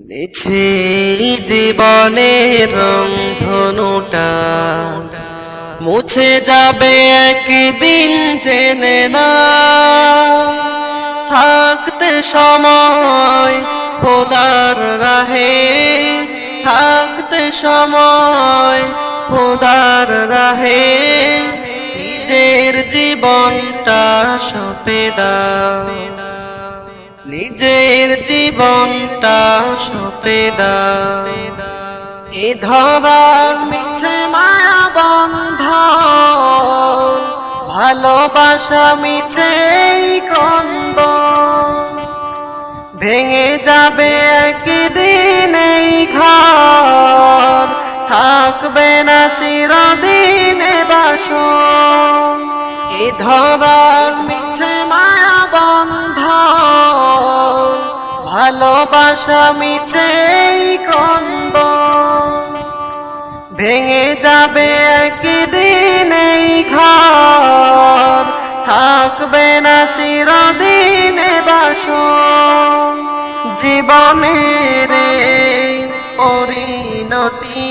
মিছে জীবনের রং ধনুটা মুছে যাবে একদিন, জেনে না। থাকতে সময় খোদার রাহে। থাকতে সময় খোদার রাহে। নিজের জীবনটা সপে দাও। নিজের জীবনটা সপে দাও। এ ধরার মিছে মায়া বন্ধ ভালোবাসা মিছে কন্দ ভেঙে যাবে একদিন এই ঘর, থাকবে না চিরদিনে বাস এ ধরার মিছে মায়া বন্ধ ভালোবাসা মিছে কন্দ ভেঙে যাবে একদিন এই ঘর। থাকবে না চিরদিনে বাস জীবনের পরিণতি।